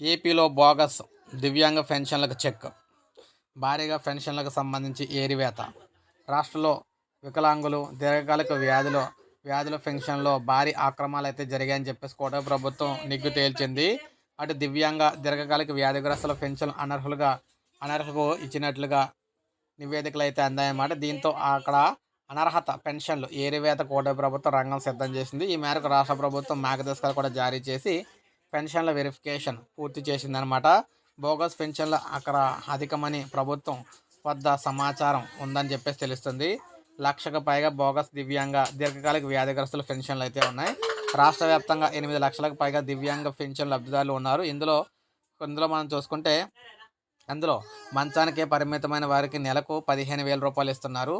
ఏపీలో బోగస్ దివ్యాంగ పెన్షన్లకు చెక్. భారీగా పెన్షన్లకు సంబంధించి ఏరివేత. రాష్ట్రంలో వికలాంగులు దీర్ఘకాలిక వ్యాధులు వ్యాధుల పెన్షన్లో భారీ ఆక్రమాలు అయితే జరిగాయని చెప్పేసి కోట ప్రభుత్వం నిగ్గు తేల్చింది. అటు దివ్యాంగ దీర్ఘకాలిక వ్యాధిగ్రస్తుల పెన్షన్ అనర్హులుగా అనర్హులకు ఇచ్చినట్లుగా నివేదికలు అయితే అందాయన్నమాట. దీంతో అక్కడ అనర్హత పెన్షన్లు ఏరివేత కోట ప్రభుత్వం రంగం సిద్ధం చేసింది. ఈ మేరకు రాష్ట్ర ప్రభుత్వం మార్గదర్శకాలు కూడా జారీ చేసి పెన్షన్ల వెరిఫికేషన్ పూర్తి చేసిందనమాట బోగస్ పెన్షన్ల అక్కడ అధికమని ప్రభుత్వం వద్ద సమాచారం ఉందని చెప్పేసి తెలుస్తుంది. లక్షకు పైగా బోగస్ దివ్యాంగ దీర్ఘకాలిక వ్యాధిగ్రస్తుల పెన్షన్లు అయితే ఉన్నాయి. రాష్ట్ర వ్యాప్తంగా ఎనిమిది లక్షలకు పైగా దివ్యాంగ పెన్షన్ లబ్ధిదారులు ఉన్నారు. ఇందులో ఇందులో మనం చూసుకుంటే అందులో మంచానికే పరిమితమైన వారికి నెలకు పదిహేను వేల రూపాయలు ఇస్తున్నారు.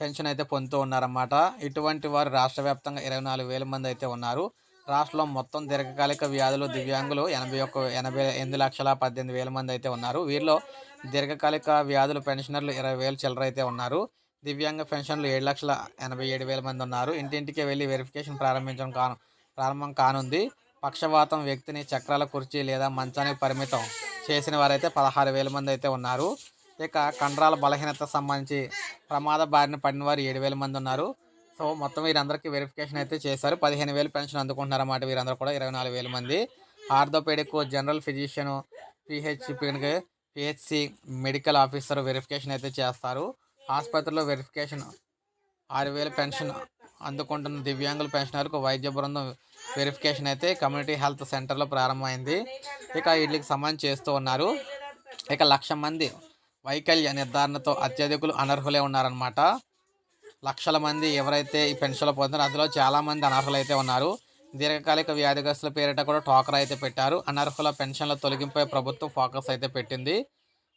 పెన్షన్ అయితే పొందుతూ ఉన్నారన్నమాట. ఇటువంటి వారు రాష్ట్ర వ్యాప్తంగా ఇరవై నాలుగు వేల మంది అయితే ఉన్నారు. రాష్ట్రంలో మొత్తం దీర్ఘకాలిక వ్యాధులు దివ్యాంగులు ఎనభై ఒక్క ఎనభై ఎనిమిది లక్షల పద్దెనిమిది వేల మంది అయితే ఉన్నారు. వీరిలో దీర్ఘకాలిక వ్యాధులు పెన్షనర్లు ఇరవై వేలు చిల్లర అయితే ఉన్నారు. దివ్యాంగ పెన్షన్లు ఏడు లక్షల ఎనభై ఏడు వేల మంది ఉన్నారు. ఇంటింటికి వెళ్ళి వెరిఫికేషన్ ప్రారంభించడం కాను ప్రారంభం కానుంది. పక్షవాతం వ్యక్తిని చక్రాల కుర్చీ లేదా మంచానికి పరిమితం చేసిన వారైతే పదహారు వేల మంది అయితే ఉన్నారు. ఇక కండరాల బలహీనత సంబంధించి ప్రమాద బారిన పడిన వారు ఏడు వేల మంది ఉన్నారు. సో మొత్తం వీరందరికీ వెరిఫికేషన్ అయితే చేశారు. పదిహేను వేలు పెన్షన్ అందుకుంటున్నారు అన్నమాట వీరందరూ కూడా ఇరవై నాలుగు వేల మంది. ఆర్థోపెడిక్ జనరల్ ఫిజిషియన్ పిహెచ్పికి పిహెచ్సి మెడికల్ ఆఫీసర్ వెరిఫికేషన్ అయితే చేస్తారు. ఆసుపత్రిలో వెరిఫికేషన్ ఆరు వేల పెన్షన్ అందుకుంటున్న దివ్యాంగుల పెన్షనర్కు వైద్య బృందం వెరిఫికేషన్ అయితే కమ్యూనిటీ హెల్త్ సెంటర్లో ప్రారంభమైంది. ఇక వీటికి సంబంధించి చేస్తూ ఉన్నారు. ఇక లక్ష మంది వైకల్య నిర్ధారణతో అత్యధికులు అనర్హులే ఉన్నారనమాట లక్షల మంది ఎవరైతే ఈ పెన్షన్లు పొందుతారో అందులో చాలామంది అనర్హులు అయితే ఉన్నారు. దీర్ఘకాలిక వ్యాధిగ్రస్తుల పేరిట కూడా టోకర్ అయితే పెట్టారు. అనర్హుల పెన్షన్ల తొలగింపై ప్రభుత్వం ఫోకస్ అయితే పెట్టింది.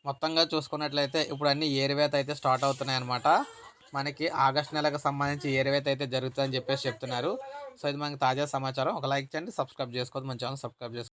మొత్తంగా చూసుకున్నట్లయితే ఇప్పుడు అన్ని ఏరివేత అయితే స్టార్ట్ అవుతున్నాయి అనమాట మనకి ఆగస్ట్ నెలకు సంబంధించి ఏరివేత అయితే జరుగుతుందని చెప్పేసి చెప్తున్నారు. సో ఇది మనకి తాజా సమాచారం. ఒక లైక్ చేయండి సబ్స్క్రైబ్ చేసుకోవద్దు. మన ఛానల్ సబ్స్క్రైబ్ చేసుకోండి.